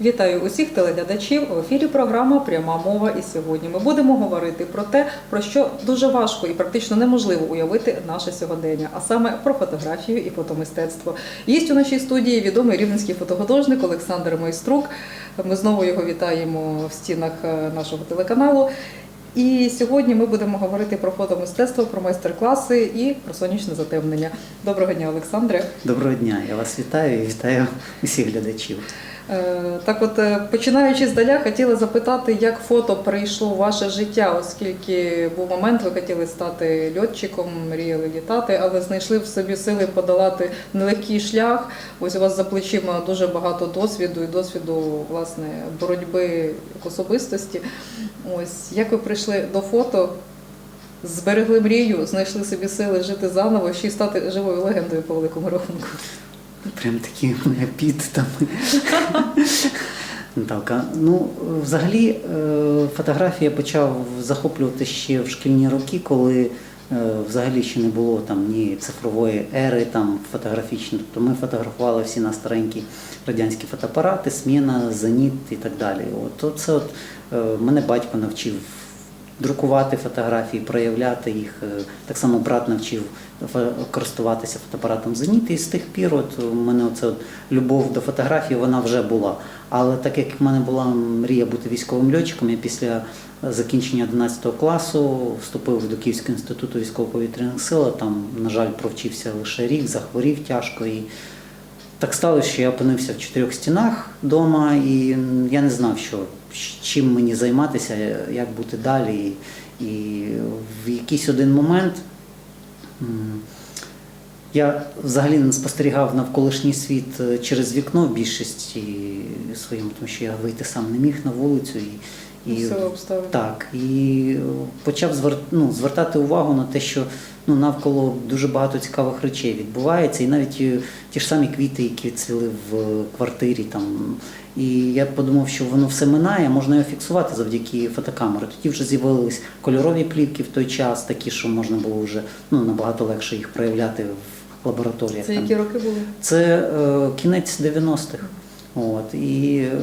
Вітаю усіх телеглядачів. В ефірі програма Пряма мова. І сьогодні ми будемо говорити про те, про що дуже важко і практично неможливо уявити наше сьогодення, а саме про фотографію і фотомистецтво. Є у нашій студії відомий рівненський фотохудожник Олександр Майструк. Ми знову його вітаємо в стінах е, нашого телеканалу. І сьогодні ми будемо говорити про фотомистецтво, про майстер-класи і про сонячне затемнення. Доброго дня, Олександре. Доброго дня, я вас вітаю і вітаю усіх глядачів. Е, Так, от е, починаючи здаля, хотіла запитати, як фото прийшло у ваше життя, оскільки був момент, ви хотіли стати льотчиком, мріяли літати, але знайшли в собі сили подолати нелегкий шлях. Ось у вас за плечима дуже багато досвіду і досвіду власне боротьби особистості. Ось як ви прийшли до фото? Зберегли мрію, знайшли собі сили жити заново, ще й стати живою легендою по великому рахунку. Прям мене піт там. Наталка, ну взагалі е, фотографія почав захоплювати ще в шкільні роки, коли е, взагалі ще не було там ні цифрової ери там фотографічної. Тобто ми фотографували всі на старенькі радянські фотоапарати, сміна, зеніт і так далі. От це от е, мене батько навчив друкувати фотографії, проявляти їх. Е, Так само брат навчив користуватися фотоапаратом «Зеніт». І з тих пір от у мене оце от любов до фотографії вона вже була. Але так як в мене була мрія бути військовим льотчиком, я після закінчення 11 класу вступив до Київського інституту військово-повітряних сил. Там, на жаль, провчився лише рік, захворів тяжко. І так сталося, що я опинився в чотирьох стінах вдома, і я не знав, що чим мені займатися, як бути далі. І в якийсь один момент я взагалі не спостерігав навколишній світ е, через вікно в більшості своєму, тому що я вийти сам не міг на вулицю. І, і так, і почав звер... ну, звертати увагу на те, що ну, навколо дуже багато цікавих речей відбувається, і навіть е, ті ж самі квіти, які цвіли в квартирі. Там. І я подумав, що воно все минає, можна його фіксувати завдяки фотокамери. Тоді вже з'явились кольорові плівки в той час, такі, що можна було вже ну, набагато легше їх проявляти в лабораторіях. Це які роки були? Це е, кінець 90-х. От, і е,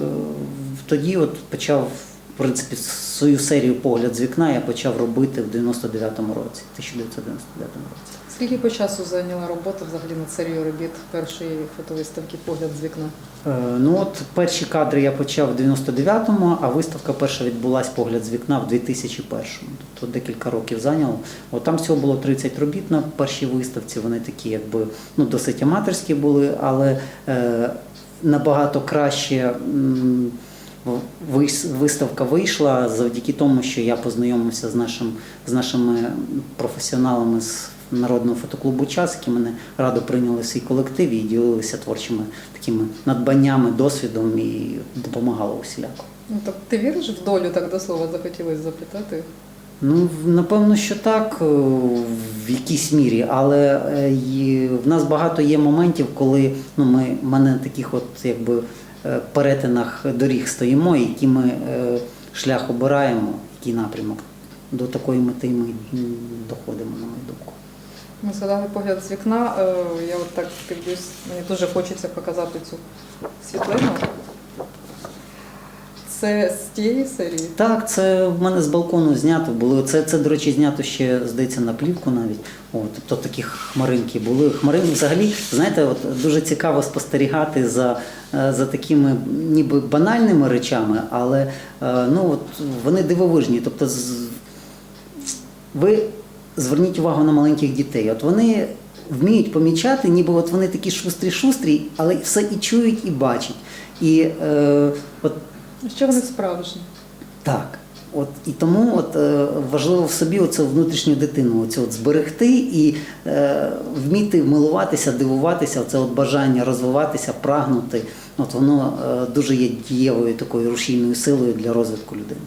тоді от почав, в принципі, свою серію погляд з вікна я почав робити в 99-му році, 1999 році. Скільки по часу зайняла робота взагалі над серією робіт першої фотовиставки Погляд з вікна? Е, ну от перші кадри я почав в 99-му, а виставка перша відбулась погляд з вікна в 2001-му. Тобто декілька років зайняло. От там всього було 30 робіт на першій виставці. Вони такі, якби ну досить аматорські були, але е, набагато краще. м, Виставка вийшла завдяки тому, що я познайомився з нашим з нашими професіоналами з народного фотоклубу час, які мене радо прийняли в свій колектив і ділилися творчими такими надбаннями, досвідом і допомагали усіляко. Ну так ти віриш в долю, так до слова захотілося запитати. Ну, напевно, що так, е, в якійсь мірі, але е, в нас багато є моментів, коли ну, ми ми на таких от якби е, перетинах доріг стоїмо, які ми шлях обираємо, який напрямок. До такої мети ми доходимо, на мою думку. Ми згадали погляд з вікна. Е, Я от так дивлюсь, мені дуже хочеться показати цю світлину. Це з тієї серії. Так, це в мене з балкону знято було. Це, це до речі, знято ще, здається, на плівку навіть. О, тобто такі хмаринки були. Хмаринки взагалі, знаєте, от дуже цікаво спостерігати за, е, за такими ніби банальними речами, але е, ну, от, вони дивовижні. Тобто, ви зверніть увагу на маленьких дітей. От вони вміють помічати, ніби от вони такі шустрі-шустрі, але все і чують, і бачать. І е, от Що вони справжні? так. От і тому от е, важливо в собі оцю внутрішню дитину, оцю от зберегти і е, вміти милуватися, дивуватися, оце от бажання розвиватися, прагнути. От воно е, дуже є дієвою такою рушійною силою для розвитку людини.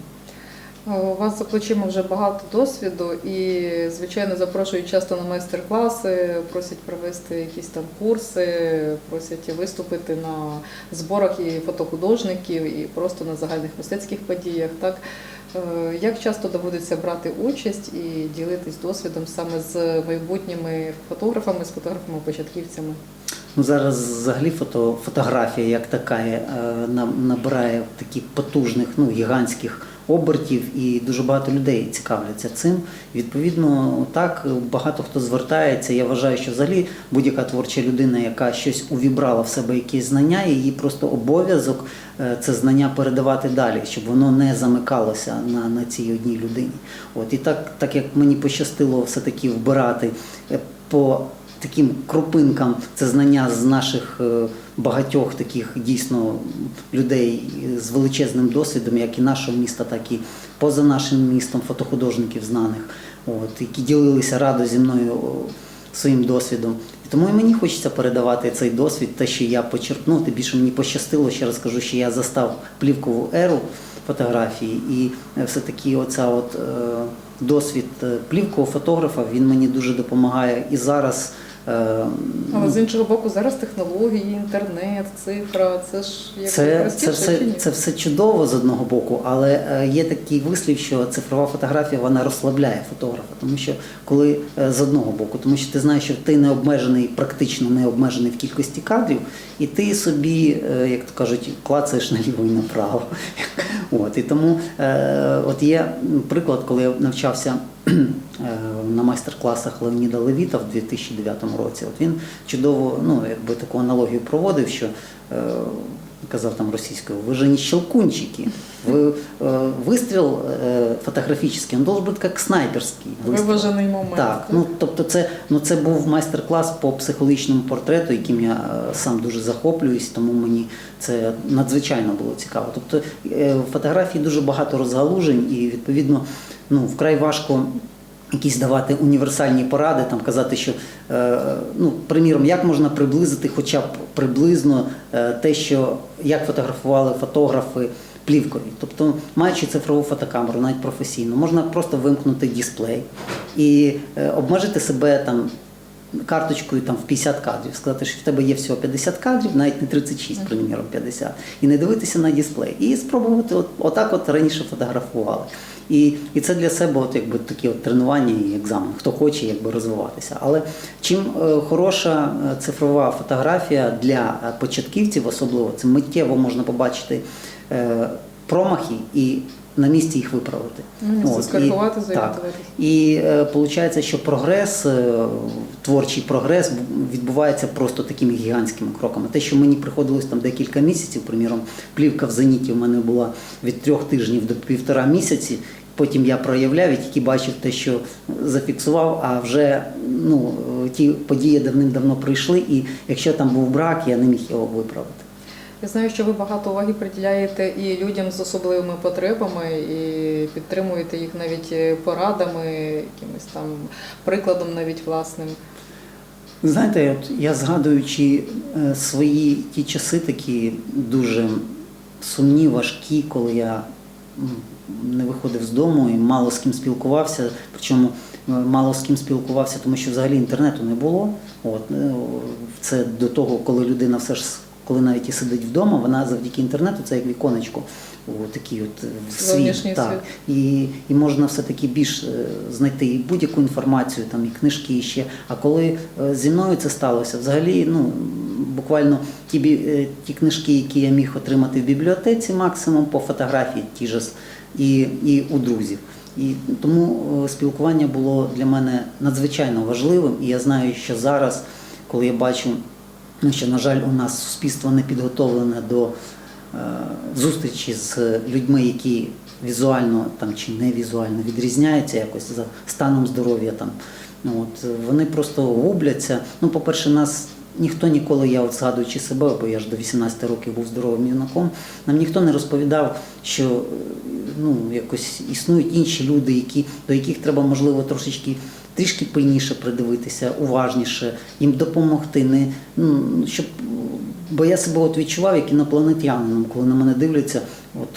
Е, У вас за плечима вже багато досвіду і, звичайно, запрошують часто на майстер-класи, просять провести якісь там курси, просять виступити на зборах і фотохудожників, і просто на загальних мистецьких подіях. Так Е, як часто доводиться брати участь і ділитись досвідом саме з майбутніми фотографами, з фотографами-початківцями? Ну зараз взагалі фото, фотографія як така е, набирає таких потужних, ну гігантських обертів, і дуже багато людей цікавляться цим. Відповідно, так багато хто звертається. Я вважаю, що взагалі будь-яка творча людина, яка щось увібрала в себе якісь знання, її просто обов'язок е, це знання передавати далі, щоб воно не замикалося на, на цій одній людині. От і так, так як мені пощастило все-таки вбирати е, по таким крупинкам це знання з наших е, багатьох таких дійсно людей з величезним досвідом, як і нашого міста, так і поза нашим містом, фотохудожників знаних, от, які ділилися радо зі мною своїм досвідом. І тому і мені хочеться передавати цей досвід, те, що я почерпнув, тим більше мені пощастило, ще раз кажу, що я застав плівкову еру фотографії, і е, все-таки оця от е, досвід е, плівкового фотографа він мені дуже допомагає і зараз. Е, Але з іншого боку, зараз технології, інтернет, цифра, це ж як Це, це, все, це все чудово з одного боку, але е, є такий вислів, що цифрова фотографія вона розслабляє фотографа, тому що коли е, з одного боку, тому що ти знаєш, що ти не обмежений, практично не обмежений в кількості кадрів, і ти собі, е, як то кажуть, клацаєш наліво і направо. От і тому от є приклад, коли я навчався на майстер-класах Леоніда Левіта в 2009 році. От він чудово, ну якби таку аналогію проводив, що е, казав там російською, ви же не щелкунчики. Ви, е, вистріл е, фотографічний, він должен бути як снайперський. вистріл. Виважений момент. Так, ну тобто це, ну, це був майстер-клас по психологічному портрету, яким я е, сам дуже захоплююсь, тому мені це надзвичайно було цікаво. Тобто е, в фотографії дуже багато розгалужень, і відповідно ну, вкрай важко. Якісь давати універсальні поради, там казати, що е, ну, приміром, як можна приблизити, хоча б приблизно е, те, що як фотографували фотографи плівкові. Тобто, маючи цифрову фотокамеру, навіть професійну, можна просто вимкнути дисплей і е, обмежити себе там карточкою там в 50 кадрів, сказати, що в тебе є всього 50 кадрів, навіть не 36, приміром 50, і не дивитися на дисплей. І спробувати от, отак от раніше фотографували. І, і це для себе от, якби, такі от тренування і екзамен, хто хоче якби, розвиватися. Але чим е, хороша е, цифрова фотографія для е, початківців, особливо, це миттєво можна побачити промахи і на місці їх виправити. Ну, От, і- скоригувати, так. І е, виходить, що прогрес, е, творчий прогрес відбувається просто такими гігантськими кроками. Те, що мені приходилось там декілька місяців, приміром, плівка в зеніті в мене була від трьох тижнів до півтора місяці. Потім я проявляв і тільки бачив те, що зафіксував, а вже ну, е, ті події давним-давно прийшли, і якщо там був брак, я не міг його виправити. Я знаю, що ви багато уваги приділяєте і людям з особливими потребами, і підтримуєте їх навіть е, порадами, якимось там прикладом навіть власним. Знаєте, от я згадуючи е, свої ті часи такі дуже сумні, важкі, коли я не виходив з дому і мало з ким спілкувався. Причому е, мало з ким спілкувався, тому що взагалі інтернету не було. От це до того, коли людина все ж коли навіть і сидить вдома, вона завдяки інтернету це як віконечко. у такий от е, в світ. Так. І, і можна все-таки більш е, знайти і будь-яку інформацію, там і книжки і ще. А коли е, зі мною це сталося, взагалі, ну буквально ті, ті книжки, які я міг отримати в бібліотеці, максимум по фотографії, ті ж і, і у друзів. І тому спілкування було для мене надзвичайно важливим. І я знаю, що зараз, коли я бачу, що, на жаль, у нас суспільство не підготовлене до е, зустрічі з людьми, які візуально там чи не візуально відрізняються якось за станом здоров'я. Там. От, вони просто губляться. Ну, по-перше, нас ніхто ніколи, я от згадуючи себе, бо я ж до 18 років був здоровим юнаком, нам ніхто не розповідав, що ну, якось існують інші люди, які, до яких треба, можливо, трошечки трішки пильніше придивитися, уважніше, їм допомогти, не, ну, щоб, бо я себе от відчував як інопланетянином, коли на мене дивляться, от,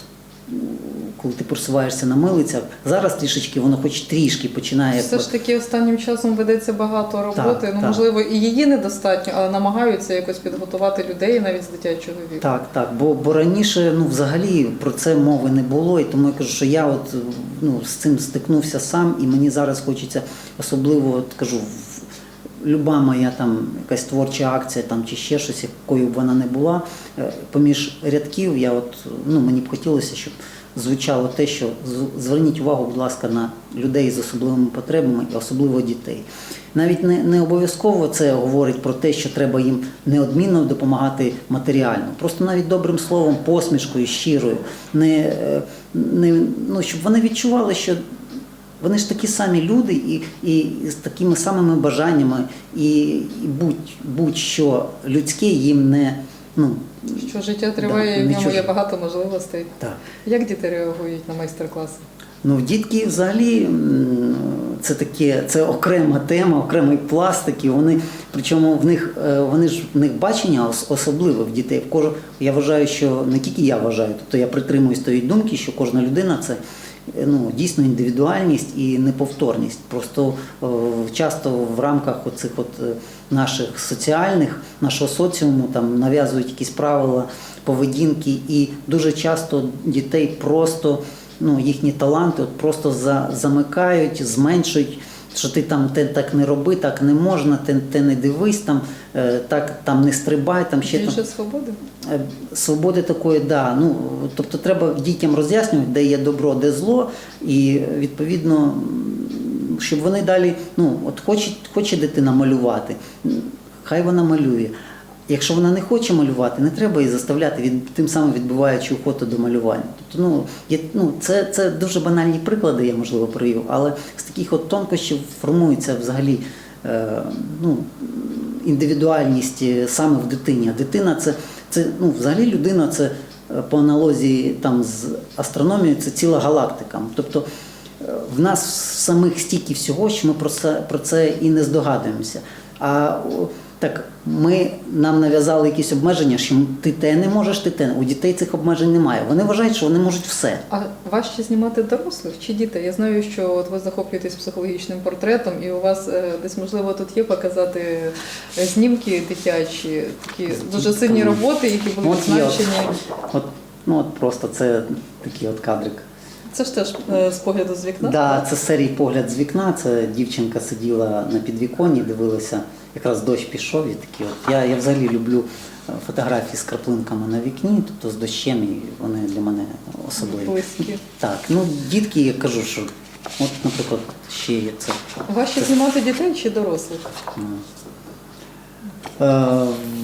коли ти просуваєшся на милицях, зараз трішечки воно хоч трішки починає. Все ж таки останнім часом ведеться багато роботи. Так, ну так. можливо, і її недостатньо, але намагаються якось підготувати людей навіть з дитячого віку. Так, так. Бо, бо раніше ну, взагалі про це мови не було, і тому я кажу, що я от, ну, з цим стикнувся сам, і мені зараз хочеться особливо от, кажу, люба моя там якась творча акція там, чи ще щось, якою б вона не була, е, поміж рядків я от, ну, мені б хотілося, щоб звучало те, що зверніть увагу, будь ласка, на людей з особливими потребами особливо дітей. Навіть не, не обов'язково це говорить про те, що треба їм неодмінно допомагати матеріально. Просто навіть добрим словом, посмішкою, щирою, не, е, не, ну, щоб вони відчували, що вони ж такі самі люди і, і з такими самими бажаннями, і, і будь, будь-що людське їм не. Ну, Що життя триває, і в ньому є багато можливостей. так. Як діти реагують на майстер-класи? Ну, дітки взагалі це таке, це окрема тема, окремий пластик, і вони, причому в них е, вони ж в них бачення ос- особливе в дітей. В кож- я вважаю, що не тільки я вважаю, тобто я притримуюсь тої думки, що кожна людина це е, ну, дійсно індивідуальність і неповторність. Просто е, часто в рамках оцих от наших соціальних, нашого соціуму там нав'язують якісь правила поведінки, і дуже часто дітей просто ну, їхні таланти от просто за, замикають, зменшують, що ти там те так не роби, так не можна, те, те не дивись, там, е, так там не стрибай, там ще там. Свободи? Е, Свободи такої, да. Ну, тобто треба дітям роз'яснювати, де є добро, де зло, і відповідно, щоб вони далі, ну, от хоче, хоче дитина малювати, хай вона малює. Якщо вона не хоче малювати, не треба її заставляти, від, тим самим відбиваючи охоту до малювання. Тобто, ну, є, ну, це, це дуже банальні приклади, я можливо привів, але з таких от тонкощів формується взагалі е, ну, індивідуальність е, саме в дитині. А дитина це, це ну, взагалі людина це е, по аналогії там, з астрономією, це ціла галактика. Тобто в нас самих стільки всього, що ми про це, про це і не здогадуємося. А так ми нам нав'язали якісь обмеження, що ти те не можеш, ти те. У дітей цих обмежень немає. Вони вважають, що вони можуть все. А важче знімати дорослих чи дітей? Я знаю, що от ви захоплюєтесь психологічним портретом, і у вас е, десь можливо тут є показати е, знімки дитячі, такі дуже сильні роботи, які були От є, от, от, ну от просто це такий от кадрик. Це ж теж е, з погляду з вікна. Да, це серій погляд з вікна. Це дівчинка сиділа на підвіконні, дивилася, якраз дощ пішов і такі. От я, я взагалі люблю е, фотографії з краплинками на вікні, тобто з дощем, і вони для мене особливі. Близькі. Так, ну дітки, я кажу, що от, наприклад, ще є це. Важче знімати дітей чи дорослих? Е,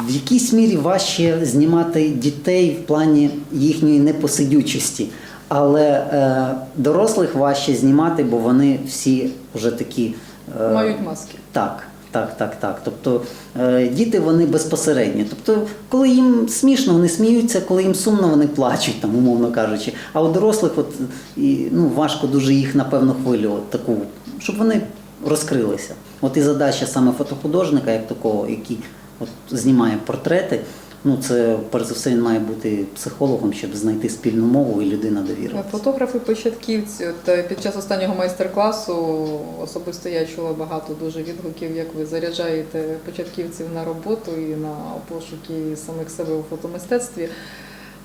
В якійсь мірі важче знімати дітей в плані їхньої непосидючості, але е, дорослих важче знімати, бо вони всі вже такі. е, Мають маски. Так, так, так, так. Тобто е, діти вони безпосередні. Тобто, коли їм смішно, вони сміються, коли їм сумно, вони плачуть, там, умовно кажучи. А у дорослих от, і, ну, важко дуже їх, напевно, хвилювати, таку, щоб вони розкрилися. От і задача саме фотохудожника, як такого, який от, знімає портрети. Ну, це перш за все він має бути психологом, щоб знайти спільну мову і людина довірилася. Фотографи початківці. От е, під час останнього майстер-класу особисто я чула багато дуже відгуків, як ви заряджаєте початківців на роботу і на пошуки самих себе у фотомистецтві.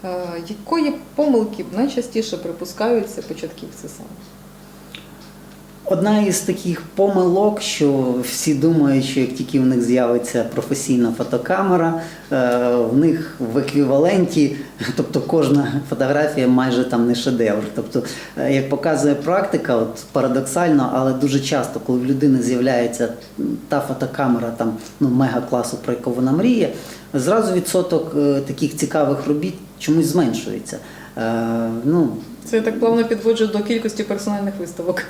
Е, Якої помилки найчастіше припускаються початківці саме? Одна із таких помилок, що всі думають, що як тільки в них з'явиться професійна фотокамера, е, в них в еквіваленті, тобто кожна фотографія майже там не шедевр. Тобто, е, як показує практика, от парадоксально, але дуже часто, коли в людини з'являється та фотокамера там ну мега класу, про яку вона мріє, зразу відсоток е, таких цікавих робіт чомусь зменшується. Ну, Це я так плавно підводжу до кількості персональних виставок.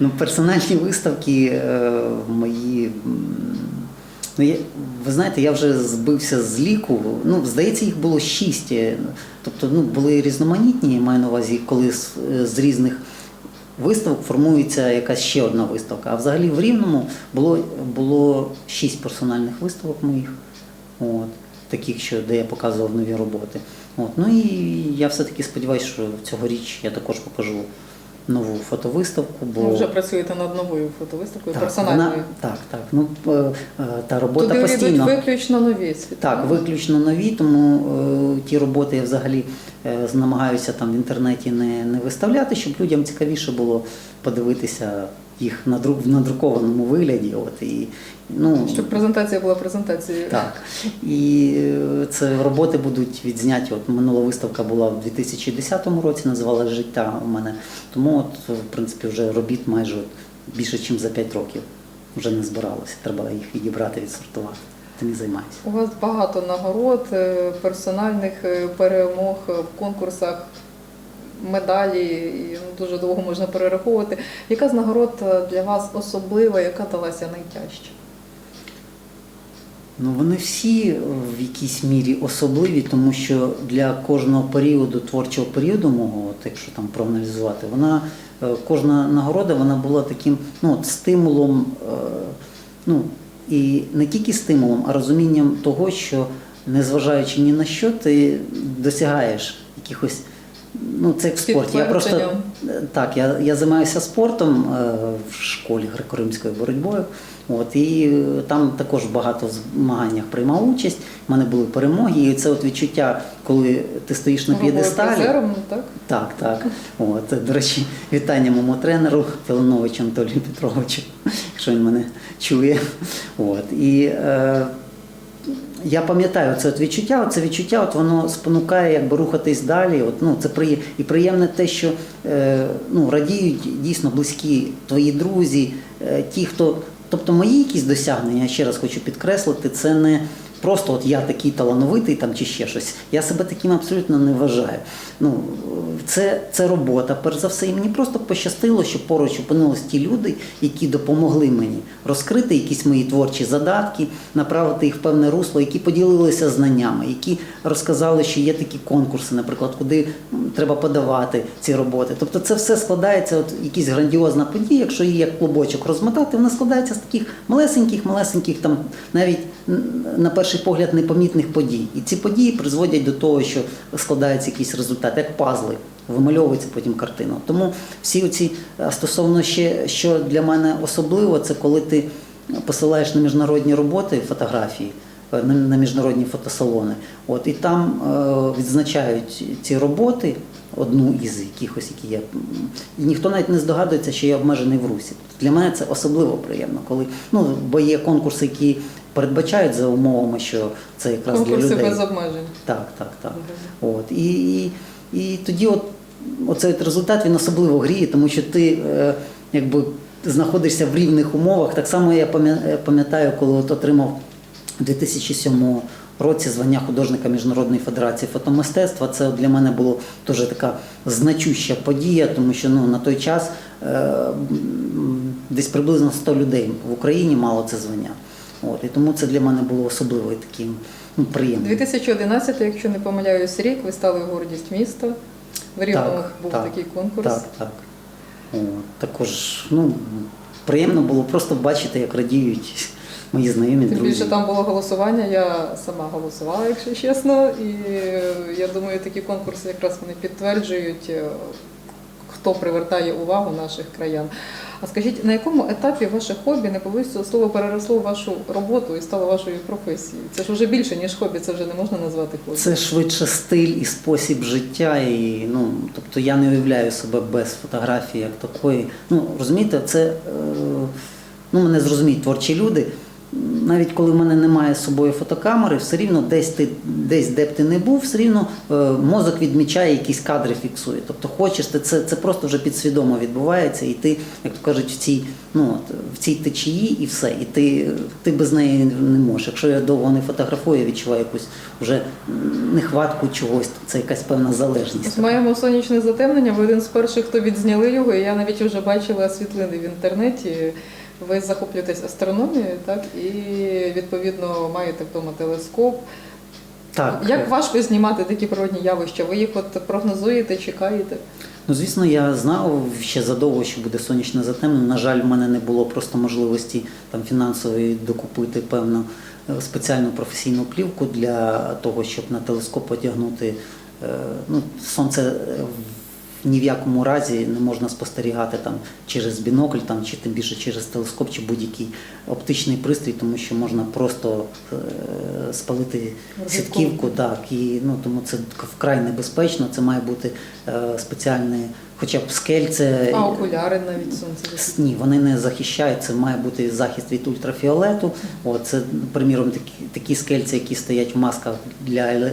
Ну, персональні виставки е, мої. Ну, я, ви знаєте, я вже збився з ліку. Ну, здається, їх було шість. Е, Тобто, ну, були різноманітні, я маю на увазі, коли з, е, з різних виставок формується якась ще одна виставка. А взагалі в Рівному було, було шість персональних виставок моїх. От, таких, що, де я показував нові роботи. От, ну і я все-таки сподіваюся, що цьогоріч я також покажу нову фотовиставку. Бо... Ви вже працюєте над новою фотовиставкою Так, персональною. вона- так, так. Ну, е, е, та робота Туди постійно. Туди виключно нові світлини. Так, виключно нові, тому е, ті роботи я взагалі е, намагаюся там в інтернеті не, не виставляти, щоб людям цікавіше було подивитися їх в надрукованому вигляді. От і ну Щоб презентація була презентацією. так. І е, це роботи будуть відзняті. От минула виставка була в 2010 році, називалась Життя у мене. Тому от, в принципі, вже робіт майже от більше, ніж за 5 років вже не збиралося. Треба їх відібрати, відсортувати. Тим займаюся. У вас багато нагород, е, персональних е, перемог в конкурсах, медалі, і дуже довго можна перераховувати. Яка з нагород е, для вас особлива, яка далася найтяжче? Ну, вони всі в якійсь мірі особливі, тому що для кожного періоду, творчого періоду мого, якщо там проаналізувати, вона е, кожна нагорода вона була таким ну, стимулом, е, ну і не тільки стимулом, а розумінням того, що незважаючи ні на що, ти досягаєш якихось. Ну, це як в спорті. Я просто Е, Так, я, я займаюся спортом е, в школі греко-римською боротьбою. От, і е, там також багато в змаганнях приймав участь. У мене були перемоги. І це от відчуття, коли ти стоїш на п'єдесталі. так? Так, так. От, до речі, вітання моєму тренеру Филоновичу Анатолію Петровичу, якщо він мене чує. От, і е, я пам'ятаю це от відчуття, це відчуття, от воно спонукає якби рухатись далі. От, ну, це приє... І приємне те, що е, ну, радіють дійсно близькі твої друзі, е, ті, хто. Тобто мої якісь досягнення, я ще раз хочу підкреслити, це не просто от я такий талановитий там чи ще щось. Я себе таким абсолютно не вважаю. Ну, це, це робота, перш за все, і мені просто пощастило, що поруч опинились ті люди, які допомогли мені розкрити якісь мої творчі задатки, направити їх в певне русло, які поділилися знаннями, які розказали, що є такі конкурси, наприклад, куди треба подавати ці роботи. Тобто це все складається, от якась грандіозна подія, якщо її як клубочок розмотати, вона складається з таких малесеньких, малесеньких, там навіть на перший погляд непомітних подій. І ці події призводять до того, що складається якийсь результат, як пазли. Вимальовується потім картина. Тому всі оці стосовно ще, що для мене особливо, це коли ти посилаєш на міжнародні роботи фотографії, е, на, на міжнародні фотосалони. От і там е, відзначають ці роботи, одну із якихось, які є. І ніхто навіть не здогадується, що я обмежений в русі. Для мене це особливо приємно, коли ну бо є конкурси, які передбачають за умовами, що це якраз Конкурси для людей. без обмежень. Так, так, так. От. І, і, і тоді от, оцей результат він особливо гріє, тому що ти е, якби знаходишся в рівних умовах. Так само я пам'ятаю, коли от отримав у 2007 році звання художника Міжнародної федерації фотомистецтва. Це для мене було дуже така значуща подія, тому що ну, на той час е, десь приблизно 100 людей в Україні мало це звання. От, і тому це для мене було особливо таким ну, приємним. 2011, якщо не помиляюсь, рік, ви стали гордість міста. В Рівному був так, такий конкурс. Так, так. О, також ну, приємно було просто бачити, як радіють мої знайомі, Тим друзі. більше там було голосування, я сама голосувала, якщо чесно. І я думаю, такі конкурси якраз вони підтверджують, е, хто привертає увагу наших краян. А скажіть, на якому етапі ваше хобі, не повисло слово переросло вашу роботу і стало вашою професією? Це ж вже більше, ніж хобі, це вже не можна назвати хобі. Це швидше стиль і спосіб життя. І, ну, тобто я не уявляю себе без фотографії як такої. Ну, розумієте, це е, ну, мене зрозуміють творчі люди. Навіть коли в мене немає з собою фотокамери, все рівно десь ти десь, де б ти не був, все рівно е, мозок відмічає якісь кадри, фіксує. Тобто хочеш ти це, це просто вже підсвідомо відбувається, і ти, як то кажуть, в цій, ну, в цій течії і все. І ти, ти без неї не можеш. Якщо я довго не фотографую, я відчуваю якусь вже нехватку чогось, це якась певна залежність. Маємо сонячне затемнення. Ви один з перших, хто відзняли його. І я навіть вже бачила світлини в інтернеті. Ви захоплюєтесь астрономією, так і відповідно маєте вдома телескоп. Так. Як важко знімати такі природні явища? Ви їх от прогнозуєте, чекаєте? Ну, звісно, я знав ще задовго, що буде сонячне затемнення. На жаль, в мене не було просто можливості там фінансової докупити певну е, спеціальну професійну плівку для того, щоб на телескоп одягнути. Е, Ну, сонце е, ні в якому разі не можна спостерігати там через бінокль, там чи тим більше через телескоп, чи будь-який оптичний пристрій, тому що можна просто е, спалити сітківку, так і ну тому це вкрай небезпечно. Це має бути е, спеціальне хоча б скельце. А окуляри навіть сонце. Ні, вони не захищають. Це має бути захист від ультрафіолету. О, це, приміром, такі, такі скельці, які стоять в масках для е,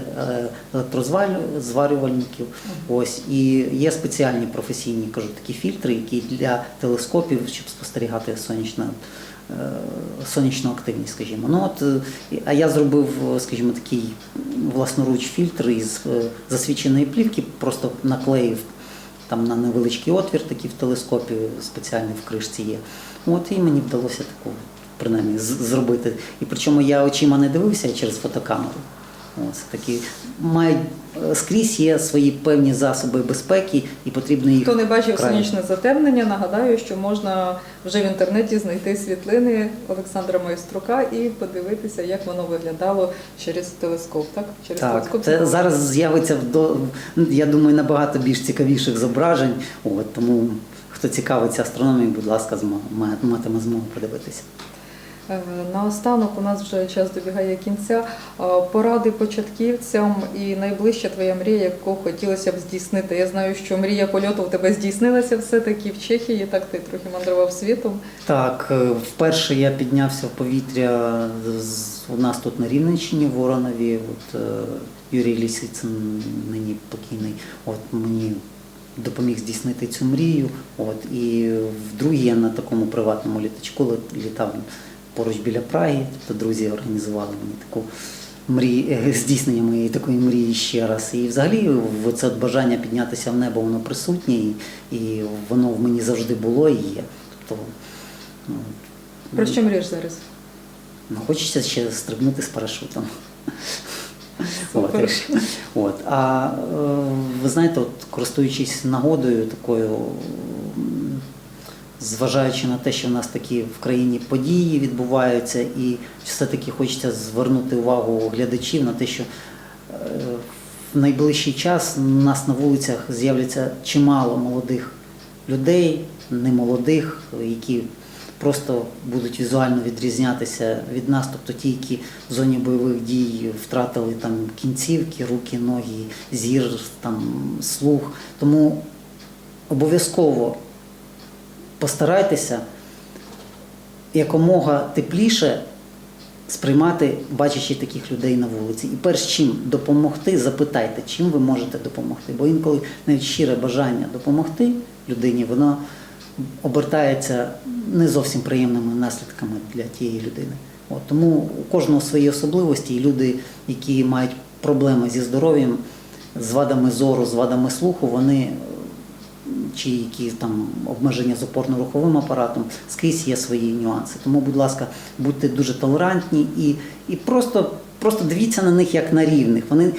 електрозварювальників. Ось і є спеціальні професійні кажу, такі фільтри, які для телескопів, щоб спостерігати сонячне. Сонячну активність, скажімо. Ну от, е, а я зробив, скажімо, такий власноруч фільтр із е, засвіченої плівки, просто наклеїв там на невеличкий отвір, такий в телескопі спеціальний в кришці є. От і мені вдалося таку принаймні зробити. І причому я очима не дивився через фотокамеру. Ось такі мають е, скрізь є свої певні засоби безпеки, і потрібно їх Хто не бачив вкрай- сонячне затемнення, нагадаю, що можна вже в інтернеті знайти світлини Олександра Майструка і подивитися, як воно виглядало через телескоп. Так, через Так, телескоп це зараз з'явиться в до я думаю набагато більш цікавіших зображень. От тому хто цікавиться астрономією, будь ласка, матиме змогу подивитися. Е, Наостанок у нас вже час добігає кінця. Е, Поради початківцям і найближча твоя мрія, яку хотілося б здійснити. Я знаю, що мрія польоту у тебе здійснилася все-таки в Чехії, так ти трохи мандрував світом. Так, е, вперше я піднявся в повітря з- у нас тут на Рівненщині, в Воронові. От, Юрій Лісицин, нині покійний, от мені допоміг здійснити цю мрію. От, і вдруге я на такому приватному літачку літав поруч біля Праги. Тобто друзі організували мені таку мрію, е, здійснення моєї такої мрії ще раз. І взагалі це бажання піднятися в небо, воно присутнє, і, і воно в мені завжди було і є. Тобто, ну, Про що мрієш зараз? Ну, хочеться ще стрибнути з парашутом. От, от. А е, ви знаєте, от, користуючись нагодою такою, зважаючи на те, що в нас такі в країні події відбуваються, і все-таки хочеться звернути увагу глядачів на те, що е, в найближчий час у нас на вулицях з'являться чимало молодих людей, немолодих, які просто будуть візуально відрізнятися від нас, тобто ті, які в зоні бойових дій втратили там кінцівки, руки, ноги, зір, там, слух. Тому обов'язково постарайтеся якомога тепліше сприймати, бачачи таких людей на вулиці. І перш чим допомогти, запитайте, чим ви можете допомогти. Бо інколи навіть щире бажання допомогти людині, воно обертається не зовсім приємними наслідками для тієї людини. От, тому у кожного свої особливості, і люди, які мають проблеми зі здоров'ям, з вадами зору, з вадами слуху, вони чи які там обмеження з опорно-руховим апаратом, скрізь є свої нюанси. Тому, будь ласка, будьте дуже толерантні і, і просто, просто дивіться на них як на рівних. Вони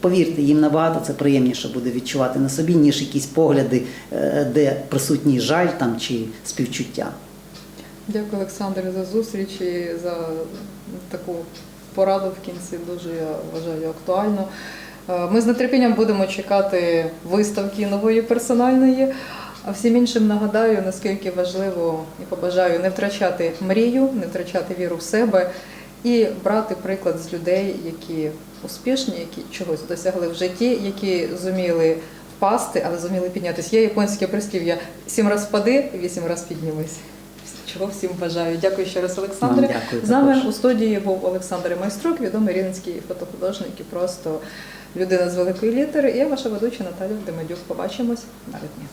повірте, їм набагато це приємніше буде відчувати на собі, ніж якісь погляди, е, де присутній жаль там чи співчуття. Дякую, Олександр, за зустріч і за таку пораду в кінці. Дуже я вважаю актуально. Е, Ми з нетерпінням будемо чекати виставки нової персональної. А всім іншим нагадаю, наскільки важливо і побажаю не втрачати мрію, не втрачати віру в себе і брати приклад з людей, які успішні, які чогось досягли в житті, які зуміли впасти, але зуміли піднятися. Є японське прислів'я сім раз впади, вісім раз піднімись. Чого всім бажаю. Дякую ще раз, Олександре. З нами також. у студії був Олександр Майструк, відомий рівненський фотохудожник і просто людина з великої літери. І я ваша ведуча Наталя Демедюк. Побачимось на ритмі.